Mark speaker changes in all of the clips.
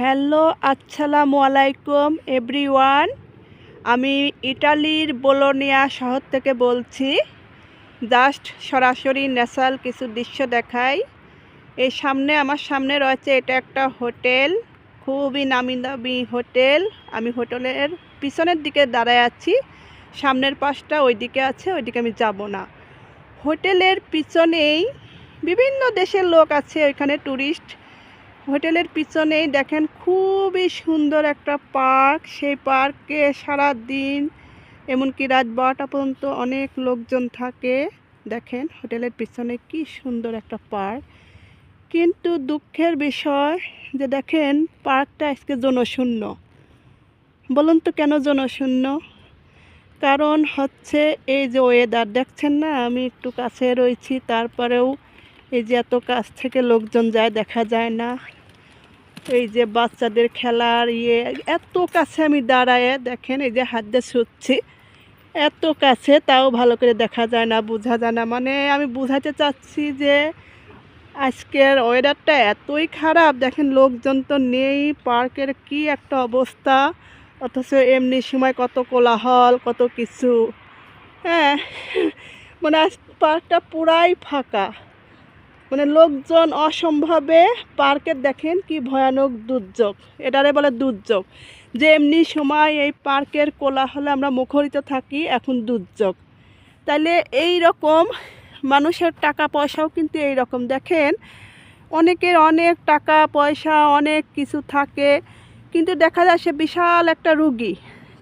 Speaker 1: Hello, আসসালামু আলাইকুম, everyone. আমি ইটালির বোলোনিয়া শহর থেকে বলছি। জাস্ট সরাসরি ন্যাচারাল কিছু দৃশ্য দেখাই। এই সামনে, আমার সামনে রয়েছে এটা একটা হোটেল। খুবই নামি দামি হোটেল। আমি হোটেলের পিছনের দিকে দাঁড়ায় আছি। সামনের পাশটা ওইদিকে আছে, ওইদিকে আমি যাব না। হোটেলের পিছনেই বিভিন্ন দেশের লোক আছে, ওইখানে ট্যুরিস্ট হোটেলের পিছনেই দেখেন খুবই সুন্দর একটা পার্ক। সেই পার্কে সারা দিন এমনকি রাত বারোটা পর্যন্ত অনেক লোকজন থাকে। দেখেন হোটেলের পিছনে কি সুন্দর একটা পার্ক। কিন্তু দুঃখের বিষয় যে দেখেন পার্কটা আজকে জনশূন্য। বলুন তো কেন জনশূন্য? কারণ হচ্ছে এই যে ওয়েদার দেখছেন না? আমি একটু কাছে রয়েছি, তারপরেও এই যে এত কাছ থেকে লোকজন যায়, দেখা যায় না। এই যে বাচ্চাদের খেলার ইয়ে এত কাছে আমি দাঁড়ায় দেখেন, এই যে হাত দিয়ে ছুটছি। এত কাছে, তাও ভালো করে দেখা যায় না, বোঝা যায় না। মানে আমি বুঝাতে চাচ্ছি যে আজকের ওয়েদারটা এতই খারাপ, দেখেন লোকজন তো নেই, পার্কের কি একটা অবস্থা। অথচ এমনি সময় কত কোলাহল, কত কিছু। হ্যাঁ মানে আজ পার্কটা পুরাই ফাঁকা। মানে লোকজন অসম্ভবে পার্কে দেখেন কি ভয়ানক দুর্যোগ। এটারে বলে দুর্যোগ। যে এমনি সময় এই পার্কের কোলাহলে আমরা মুখরিত থাকি, এখন দুর্যোগ। তাইলে এই রকম মানুষের টাকা পয়সাও কিন্তু এই রকম দেখেন, অনেকের অনেক টাকা পয়সা অনেক কিছু থাকে, কিন্তু দেখা যায় সে বিশাল একটা রুগী।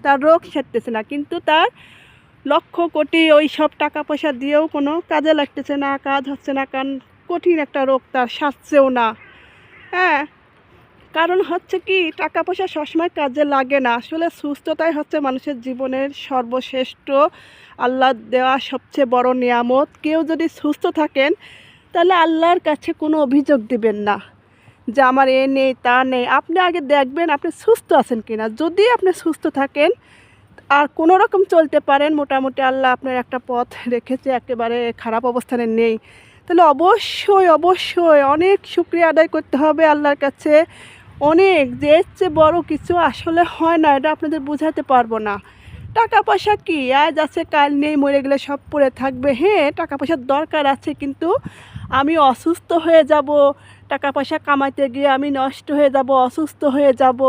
Speaker 1: তার রোগ সেরতেছে না, কিন্তু তার লক্ষ কোটি ওই সব টাকা পয়সা দিয়েও কোনো কাজে লাগতেছে না, কাজ হচ্ছে না কারণ কঠিন একটা রোগ, তার সারছেও না। হ্যাঁ কারণ হচ্ছে কি টাকা পয়সা সবসময় কাজে লাগে না। আসলে সুস্থতাই হচ্ছে মানুষের জীবনের সর্বশ্রেষ্ঠ, আল্লাহ দেওয়া সবচেয়ে বড় নিয়ামত। কেউ যদি সুস্থ থাকেন, তাহলে আল্লাহর কাছে কোনো অভিযোগ দিবেন না যে আমার এ নেই, তা নেই। আপনি আগে দেখবেন আপনি সুস্থ আছেন কিনা। যদি আপনি সুস্থ থাকেন, আর কোনো রকম চলতে পারেন, মোটামুটি আল্লাহ আপনার একটা পথ রেখেছে, একেবারে খারাপ অবস্থানে নেই। তাহলে অবশ্যই অবশ্যই অনেক শুক্রিয়া আদায় করতে হবে আল্লাহর কাছে। অনেক যে এর বড় কিছু আসলে হয় না, এটা আপনাদের বোঝাতে পারব না। টাকা পয়সা কি? আজ আছে, কাল নেই, মরে গেলে সব পড়ে থাকবে। হ্যাঁ টাকা পয়সার দরকার আছে, কিন্তু আমি অসুস্থ হয়ে যাব টাকা পয়সা কামাইতে গিয়ে আমি নষ্ট হয়ে যাব, অসুস্থ হয়ে যাব,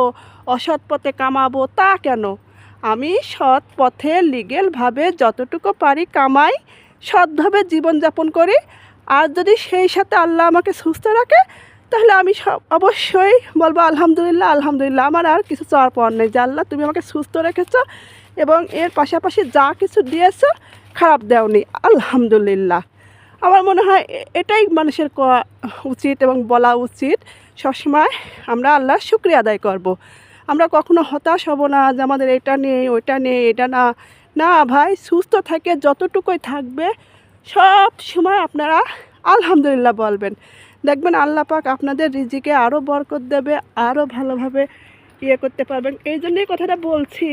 Speaker 1: অসৎ পথে কামাবো, তা কেন? আমি সৎ পথে লিগেলভাবে যতটুকু পারি কামাই, সৎভাবে জীবনযাপন করি। আর যদি সেই সাথে আল্লাহ আমাকে সুস্থ রাখে, তাহলে আমি সব অবশ্যই বলব, আলহামদুলিল্লাহ আলহামদুলিল্লাহ, আমার আর কিছু চাওয়ার পাওয়ার নেই। যে আল্লাহ, তুমি আমাকে সুস্থ রেখেছো এবং এর পাশাপাশি যা কিছু দিয়েছ, খারাপ দেওনি। আলহামদুলিল্লাহ। আমার মনে হয় এটাই মানুষের করা উচিত এবং বলা উচিত। সবসময় আমরা আল্লাহর শুক্রিয়া আদায় করব। আমরা কখনো হতাশ হব না যে আমাদের এটা নেই, ওইটা নেই, এটা না। না ভাই, সুস্থ থাকে যতটুকুই থাকবে সব সময় আপনারা আলহামদুলিল্লাহ বলবেন। দেখবেন আল্লাহ পাক আপনাদের রিজিকে আরও বরকত দেবে আরও ভালোভাবে ইয়ে করতে পারবেন। এই জন্যই কথাটা বলছি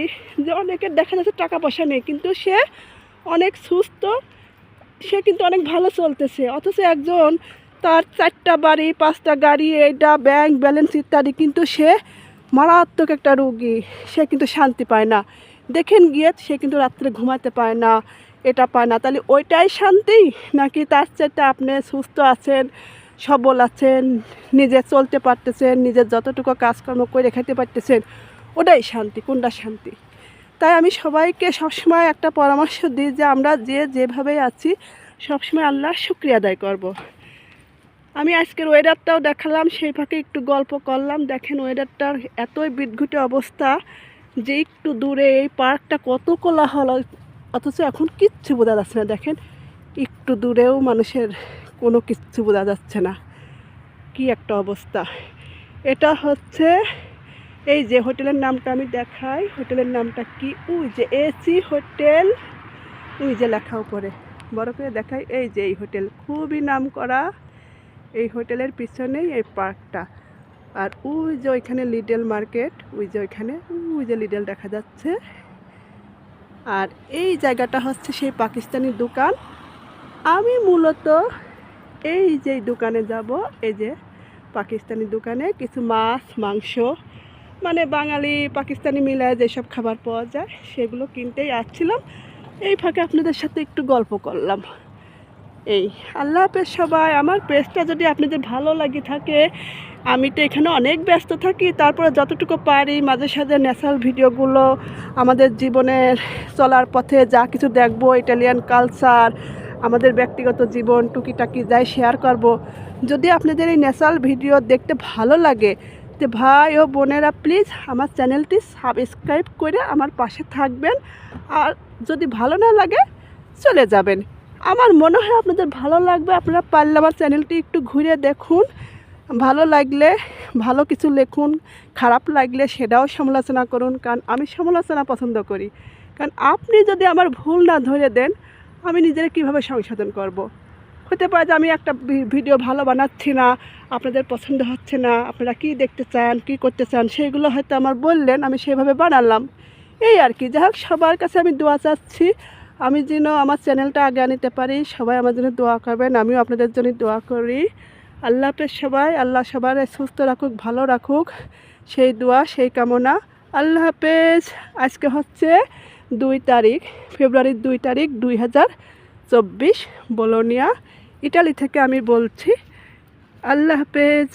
Speaker 1: যে অনেকের দেখা যাচ্ছে টাকা পয়সা নেই, কিন্তু সে অনেক সুস্থ, সে কিন্তু অনেক ভালো চলতেছে। অথচ একজন তার চারটা বাড়ি, পাঁচটা গাড়ি এইটা ব্যাংক ব্যালেন্স ইত্যাদি, কিন্তু সে মারাত্মক একটা রুগী। সে কিন্তু শান্তি পায় না। দেখেন গিয়ে সে কিন্তু রাত্রে ঘুমাতে পায় না, এটা পায় না। তাহলে ওইটাই শান্তি? নাকি তার চাইতে আপনি সুস্থ আছেন, সবল আছেন, নিজে চলতে পারতেছেন, নিজের যতটুকু কাজকর্ম করে খেতে পারতেছেন, ওটাই শান্তি, কোনটা শান্তি? তাই আমি সবাইকে সবসময় একটা পরামর্শ দিই যে আমরা যে যেভাবে আছি, সবসময় আল্লাহর শুক্রিয়া আদায় করব। আমি আজকের ওয়েদারটাও দেখালাম, সেই ফাঁকে একটু গল্প করলাম। দেখেন ওয়েদারটার এতই বিদঘুটে অবস্থা যে একটু দূরে এই পার্কটা কত কোলাহল, অথচ এখন কিচ্ছু বোঝা যাচ্ছে না। দেখেন, একটু দূরেও মানুষের কোনো কিচ্ছু বোঝা যাচ্ছে না। কি একটা অবস্থা। এটা হচ্ছে, এই যে হোটেলের নামটা আমি দেখাই, হোটেলের নামটা কি? ওই যে এসি হোটেল, ওই যে লেখা উপরে। বড় করে দেখাই, এই যে এই হোটেল। খুবই নাম করা এই হোটেলের পিছনেই এই পার্কটা। আর ওই যে ওইখানে লিডল মার্কেট ওই যে ওইখানে, ওই যে লিডল দেখা যাচ্ছে। আর এই জায়গাটা হচ্ছে সেই পাকিস্তানি দোকান। আমি মূলত এই যে দোকানে যাব, এই যে পাকিস্তানি দোকানে কিছু মাছ, মাংস মানে বাঙালি, পাকিস্তানি মিলায় যেসব খাবার পাওয়া যায়, সেগুলো কিনতেই আসছিলাম। এই ফাঁকে আপনাদের সাথে একটু গল্প করলাম। এই, আল্লাহ হাফেজ সবাই, আমার পেজটা যদি আপনাদের ভালো লাগে থাকে আমি তো এখানে অনেক ব্যস্ত থাকি, তারপরে যতটুকু পারি মাঝে সাঝে ন্যাচারাল ভিডিওগুলো আমাদের জীবনের চলার পথে যা কিছু দেখব ইটালিয়ান কালচার আমাদের ব্যক্তিগত জীবন টুকিটাকি যাই শেয়ার করব। যদি আপনাদের এই ন্যাচারাল ভিডিও দেখতে ভালো লাগে, তো ভাই ও বোনেরা প্লিজ আমার চ্যানেলটি সাবস্ক্রাইব করে আমার পাশে থাকবেন। আর যদি ভালো না লাগে, চলে যাবেন। আমার মনে হয় আপনাদের ভালো লাগবে, আপনারা পারলে আমার চ্যানেলটি একটু ঘুরে দেখুন। ভালো লাগলে ভালো কিছু লিখুন, খারাপ লাগলে সেটাও সমালোচনা করুন, কারণ আমি সমালোচনা পছন্দ করি। কারণ আপনি যদি আমার ভুল না ধরে দেন, আমি নিজেরা কীভাবে সংশোধন করব। হতে পারে যে আমি একটা ভিডিও ভালো বানাচ্ছি না, আপনাদের পছন্দ হচ্ছে না, আপনারা কী দেখতে চান, কী করতে চান সেইগুলো হয়তো আমার বললেন, আমি সেভাবে বানালাম। এই আর কি যাই হোক সবার কাছে আমি দোয়া চাচ্ছি। আমি যেন আমার চ্যানেলটা আগে নিতে পারি, সবাই আমার জন্য দোয়া করবেন, আমিও আপনাদের জন্য দোয়া করি। আল্লাহ সবাই, আল্লাহ সবার সুস্থ রাখুক, ভালো রাখুক। সেই দোয়া, সেই কামনা। আল্লাহ হাফেজ, আজকে হচ্ছে দুই তারিখ, ফেব্রুয়ারির দুই তারিখ দুই হাজার চব্বিশ, বলোনিয়া, ইটালি থেকে আমি বলছি। আল্লাহ হাফেজ।